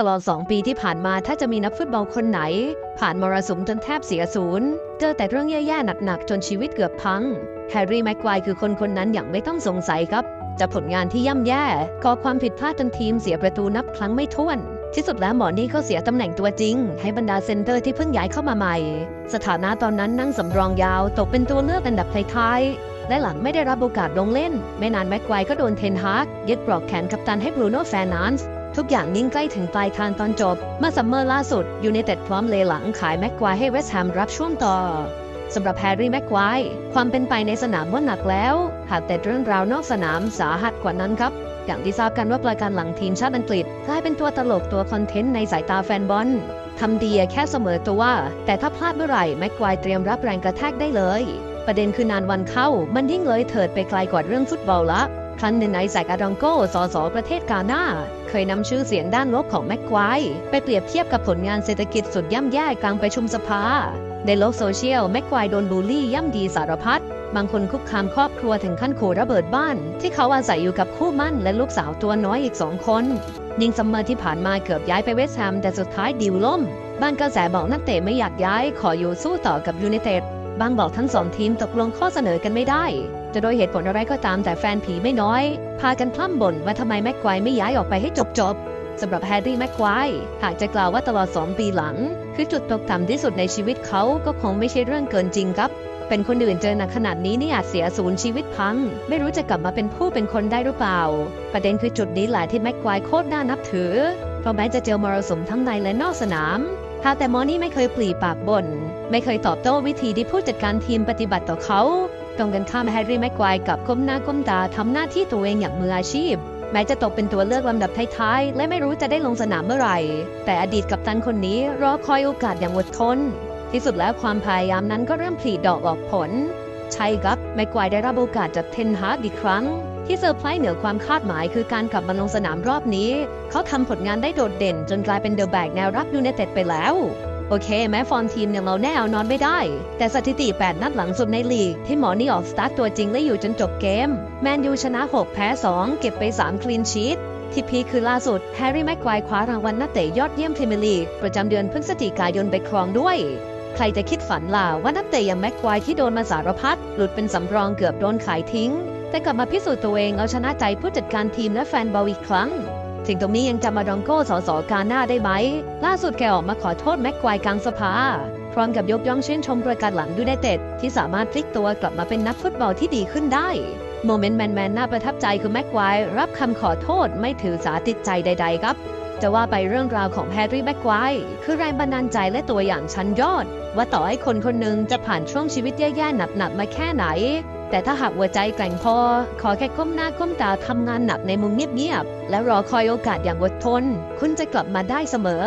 ตลอด 2 ปีที่ผ่านมาถ้าจะมีนักฟุตบอลคนไหน ผ่านมรสุมจนแทบเสียศูนย์ เจอแต่เรื่องแย่ๆหนักๆ จนชีวิตเกือบพัง แฮร์รี่แม็กควายคือคนคนนั้นอย่างไม่ต้องสงสัยครับ จะผลงานที่ย่ำแย่ก่อความผิดพลาดจนทีมเสียประตูนับครั้งไม่ถ้วน ที่สุดแล้วหมอนี่ก็เสียตำแหน่งตัวจริง ให้บรรดาเซนเตอร์ที่เพิ่งย้ายเข้ามาใหม่ สถานะตอนนั้นนั่งสำรองยาวตกเป็นตัวเลือกอันดับท้ายๆและหลังไม่ได้รับโอกาสลงเล่น ไม่นานแม็กควายก็โดนเทนฮากยึดปลอกแขนกัปตันให้บรูโน่แฟนันส์ ทุกอย่างนิ่งใกล้ถึงปลายทางตอนจบเมื่อซัมเมอร์ล่าสุดยู i นเต็ดพร้อมเลหลังขายแม็กควายให้เวสต์แฮมรับช่วงต่อสำหรับแฮร์รี่แม็กควายความเป็นไปในสนามว่าหนักแล้ว หากแต่เรื่องราวนอกสนามสาหัสกว่านั้นครับ อย่างที่ทราบกันว่าประการหลังทีมชาติอังกฤษกลายเป็นตัวตลกตัวคอนเทนต์ในสายตาแฟนบอลทำดีแค่เสมอตัวแต่ถ้าพลาดเมื่อไหร่แม็กควายเตรียมรับแรงกระแทกได้เลย ประเด็นคือนานวันเข้า มันยิ่งเลยเถิดไปไกลกว่าเรื่องฟุตบอลละ ครั้งหนึ่งในแซกอาดองโกสสประเทศกาหน้า เคยนำชื่อเสียงด้านลบของแม็กควายไปเปรียบเทียบกับผลงานเศรษฐกิจสุดย่ำแย่กลางประชุมสภา ในโลกโซเชียลแม็กควายโดนบูลลี่ย่ำดีสารพัดบางคนคุกคามครอบครัวถึงขั้นขู่ระเบิดบ้าน ที่เขาอาศัยอยู่กับคู่มั่นและลูกสาวตัวน้อยอีกสองคน ยิงซัมเมอร์ที่ผ่านมาเกือบย้ายไปเวสต์แฮมแต่สุดท้ายดิวล่ม บ้านกระแสบอกนักเตะไม่อยากย้ายขออยู่สู้ต่อกับยูไนเต็ด บางบอกทั้งสองทีมตกลงข้อเสนอกันไม่ได้ จะโดยเหตุผลอะไรก็ตามแต่แฟนผีไม่น้อย พากันพร่ำบ่นว่าทำไมแม็กควายไม่ย้ายออกไปให้จบจบสำหรับแฮร์รี่แม็กควายหากจะกล่าวว่าตลอด2ปีหลัง คือจุดตกต่ำที่สุดในชีวิตเขาก็คงไม่ใช่เรื่องเกินจริงครับ เป็นคนอื่นเจอหนักขนาดนี้นี่อาจเสียศูนย์ชีวิตพัง ไม่รู้จะกลับมาเป็นผู้เป็นคนได้หรือเปล่า ประเด็นคือจุดนี้แหละที่แม็กควายโคตรน่านับถือ เพราะแม้จะเจอมรสุมทั้งในและนอกสนาม หากแต่มอนี่ไม่เคยปลีปากบ่นไม่เคยตอบโต้วิธีที่ผู้จัดการทีมปฏิบัติต่อเขา ตรงกันข้ามแฮร์รี่แม็กควายกับก้มหน้าก้มตาทำหน้าที่ตัวเองอย่างมืออาชีพ แม้จะตกเป็นตัวเลือกลำดับท้ายๆ และไม่รู้จะได้ลงสนามเมื่อไหร่ แต่อดีตกัปตันคนนี้รอคอยโอกาสอย่างอดทน ที่สุดแล้วความพยายามนั้นก็เริ่มผลิดอกออกผล ใช่ครับแม็กควายได้รับโอกาสจากเทนฮากอีกครั้ง ที่เซอร์ไพรส์เหนือความคาดหมายคือการกลับมาลงสนามรอบนี้ เขาทำผลงานได้โดดเด่นจนกลายเป็นเดอะแบกแนวรับยูไนเต็ดไปแล้ว โอเค แม้ฟอร์มทีมอย่างเราแน่เอานอนไม่ได้ แต่สถิติ 8 นัดหลังสุดในลีก ที่หมอนี่ออกสตาร์ทตัวจริงและอยู่จนจบเกม แมนยูชนะ 6 แพ้ 2 เก็บไป 3 คลีนชีตที่พีคคือล่าสุดแฮร์รี่แม็กควายคว้ารางวัลนักเตะยอดเยี่ยมพรีเมียร์ลีกประจำเดือนพฤศจิกายนไปครองด้วยใครจะคิดฝันล่ะว่านักเตะอย่างแม็กควายที่โดนมาสารพัดหลุดเป็นสำรองเกือบโดนขายทิ้ง แต่กลับมาพิสูจน์ตัวเองเอาชนะใจผู้จัดการทีมและแฟนบอลอีกครั้ง ถึงตรงนี้ยังจำมาดองโก้สสกาหน้าได้ไหม ล่าสุดแกออกมาขอโทษแม็กควายกลางสภา พร้อมกับยกย่องชื่นชมประการหลังดูไนเต็ด ที่สามารถพลิกตัวกลับมาเป็นนักฟุตบอลที่ดีขึ้นได้ โมเมนต์แมนๆน่าประทับใจคือแม็กควายรับคำขอโทษไม่ถือสาติดใจใด ๆ ครับจะว่าไปเรื่องราวของแฮร์รี่แม็กควายคือแรงบันดาลใจและตัวอย่างชั้นยอด ว่าต่อให้คนคนหนึ่งจะผ่านช่วงชีวิตแย่ๆหนักๆมาแค่ไหน แต่ถ้าหากหัวใจแกร่งพอ ขอแค่ก้มหน้าก้มตาทำงานหนักในมุมเงียบๆ และรอคอยโอกาสอย่างอดทน คุณจะกลับมาได้เสมอ